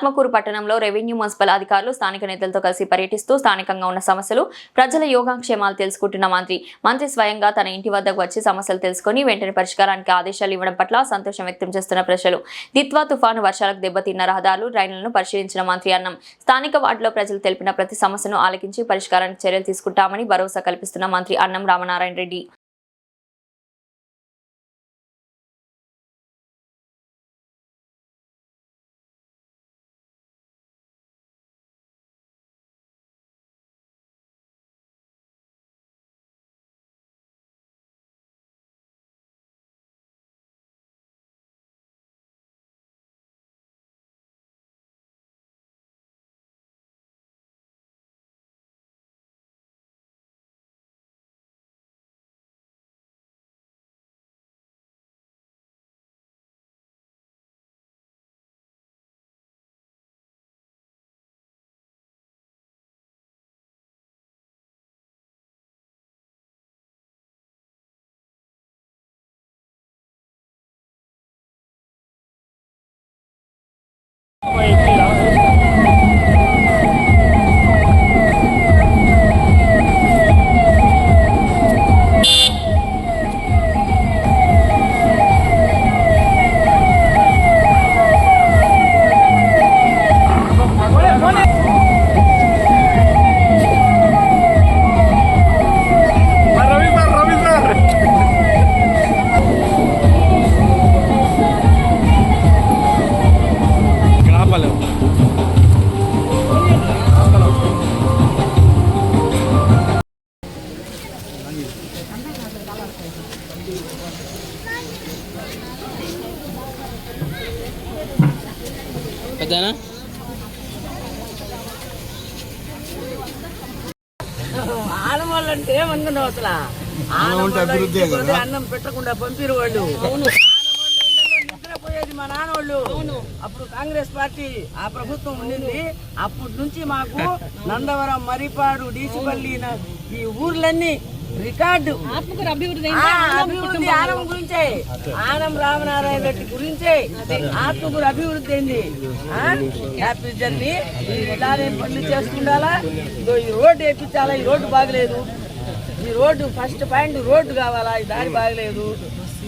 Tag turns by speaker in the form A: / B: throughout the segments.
A: ఆత్మకూరు పట్టణంలో revenue municipal అధికారులు స్థానిక నేతలతో కలిసి పర్యటిస్తూ స్థానికంగా ఉన్న సమస్యలు ప్రజల యోగాక్షేమాలు తెలుసుకుంటున్న మంత్రి. మంత్రి స్వయంగా తన ఇంటి వద్దకు వచ్చి సమస్యలు తెలుసుకుని వెంటనే పరిష్కారానికి ఆదేశాలు ఇవ్వడం పట్ల సంతోషం వ్యక్తం చేస్తున్న ప్రజలు. దిత్వా తుఫాను వర్షాలకు దెబ్బతిన్న రహదారులు రైళ్ళను పరిశీలించిన మంత్రి అన్నం. స్థానిక వార్డులో ప్రజలు తెలిపిన ప్రతి సమస్యను ఆలకించి పరిష్కారానికి చర్యలు తీసుకుంటామని భరోసా కల్పిస్తున్న మంత్రి అన్నం రామనారాయణ రెడ్డి.
B: పెద్దనా
C: ఆడవాళ్ళు అంటే ఏమనుకున్నావు అసలు. అన్నం పెట్టకుండా పంపిరు వాళ్ళు. నిద్రపోయేది మా నాన్నవాళ్ళు. అప్పుడు కాంగ్రెస్ పార్టీ ఆ ప్రభుత్వం ఉండింది. అప్పటి నుంచి మాకు నందవరం మరిపాడు డీసిపల్లి ఈ ఊర్లన్నీ రికార్డు. అభివృద్ధి ఆనం గురించే. ఆనం రామనారాయణ రెడ్డి గురించే. ఆత్మకూరు అభివృద్ధి అయింది? Happy journey. ఇలానే పనులు చేసుకుండాలా? ఈ రోడ్డు వేయించాలా ఈ రోడ్డు బాగలేదు. ఈ రోడ్డు ఫస్ట్ పాయింట్ రోడ్డు కావాలా? ఈ దారి బాగలేదు.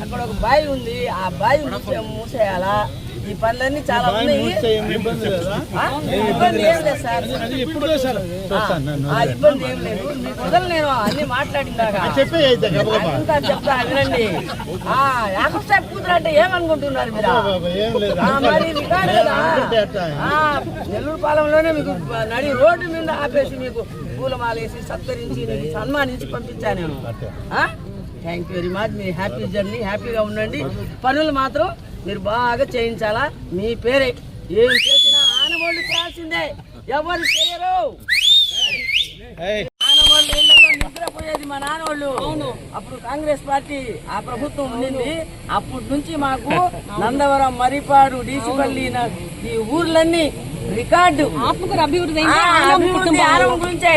C: అక్కడ ఒక బావి ఉంది. ఆ బావి మూసే మూసేయాలా? ఈ పనులన్నీ చాలా ఉన్నాయి? ఇబ్బంది ఏం లేదు సార్. ఇబ్బంది ఏం లేదు. మీకు వదలు నేను అన్ని మాట్లాడిందాక ఇంకా చెప్తా వినండి. ఆ యాకబ్ సాహెబ్ కూతురు అంటే ఏమనుకుంటున్నారు మీరు? మరి రికార్డు కదా. ఆ, నెల్లూరు పాలెంలోనే మీకు నడి రోడ్డు మీద ఆపేసి మీకు పూలమాలేసి సత్కరించి సన్మానించి పంపించాను నేను. థ్యాంక్ యూ వెరీ మచ్ మీ హ్యాపీ జర్నీ హ్యాపీగా ఉండండి. పనులు మాత్రం మీరు బాగా చేయించాలా? మీ పేరే. ఏం చేసినా ఆనవాళ్ళు చేయాల్సిందే. ఎవరు చేయరు. ఇళ్ళలో నిద్రపోయేది మా నాన్నవాళ్ళు. అవును. అప్పుడు కాంగ్రెస్ పార్టీ ఆ ప్రభుత్వం ఉండింది. అప్పటి నుంచి మాకు నందవరం మరిపాడు డీసిపల్లి న- ఈ ఊర్లన్నీ రికార్డు.
D: ఆత్మకూరు అభివృద్ధి
C: ఆనం గురించే.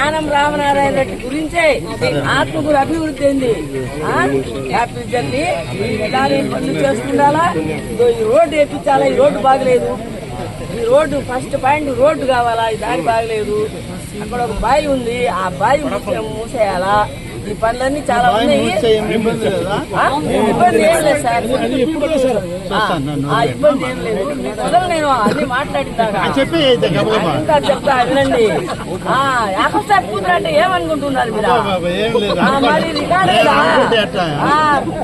C: ఆనం రామనారాయణ రెడ్డి గురించే. ఆత్మకూరు అభివృద్ధి అయింది? హ్యాపీ జర్నీ ఇలానే పనులు చేసుకుండాలా? ఈ రోడ్డు వేయించాలా ఈ రోడ్డు బాగలేదు. ఈ రోడ్డు ఫస్ట్ పాయింట్ రోడ్డు కావాలా? ఈ దారి బాగలేదు. అక్కడ ఒక బావి ఉంది. ఆ బావి మూసే మూసేయాలా? ఈ పనులన్నీ చాలా ఉన్నాయి? ఇబ్బంది ఏం లేదు. సార్. ఇబ్బంది ఏం లేదు. నేను అన్ని మాట్లాడిందాక ఇంకా చెప్తా వినండి. యాకబ్ సాహెబ్ కూతురు అంటే ఏమనుకుంటున్నారు మీరు? మరి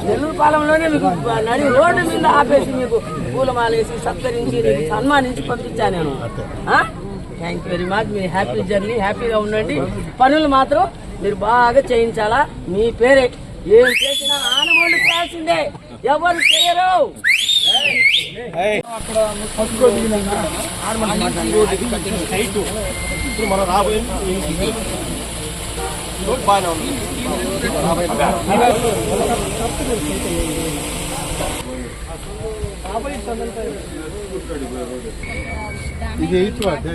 C: నెల్లూరు పాలెంలోనే మీకు నడి రోడ్డు మీద ఆపేసి మీకు పూలమాలేసి సత్కరించి సన్మానించి పంపించాను నేను. థ్యాంక్ యూ వెరీ మచ్ మీ హ్యాపీ జర్నీ హ్యాపీగా ఉండండి. పనులు మాత్రం మీరు బాగా చేయించాలా? మీ పేరే ఏం చేసినా ఆనవాళ్ళు చేయాల్సిందే. ఎవరు చేయరు.
E: ఇప్పుడు మనం రాబోయే బాగానే ఉంది ఇది ఎయిత్ వాట్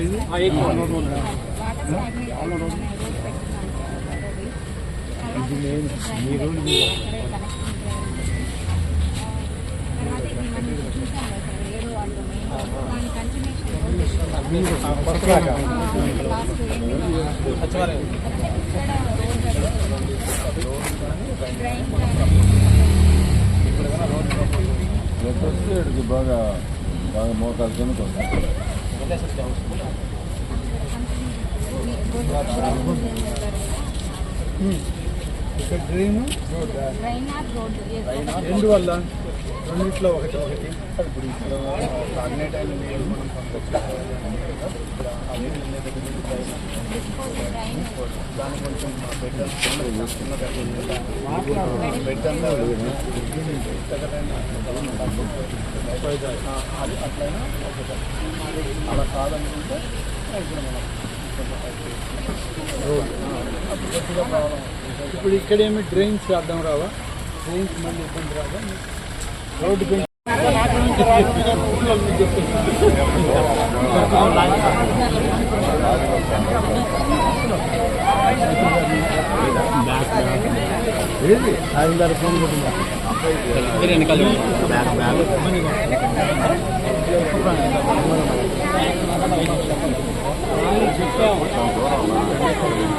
E: ఇది బాగా బాగా మోకాలు తినుకోండి Mm-hmm. డ్రైన్ రెండు. వల్ల రెండిట్లో ఒకటి ఒకటి. ఇప్పుడు ఇక్కడ అన్ని టైంలో నీళ్ళు మనం పంపించాలి దాని కొంచెం బెడ్ బెడ్ అంతా అది అట్లయినా ఒకటి. అలా కాదనుకుంటే ఇప్పుడు మనం ఇప్పుడు ఇక్కడేమి డ్రైన్స్ అర్థం రావా? డ్రైన్స్ మళ్ళీ ఇబ్బంది రాదా? రోడ్డు ఏది ఐదున్నర ఫోన్ బ్యాక్ బ్యాక్ 啊，你知道我讲多少吗？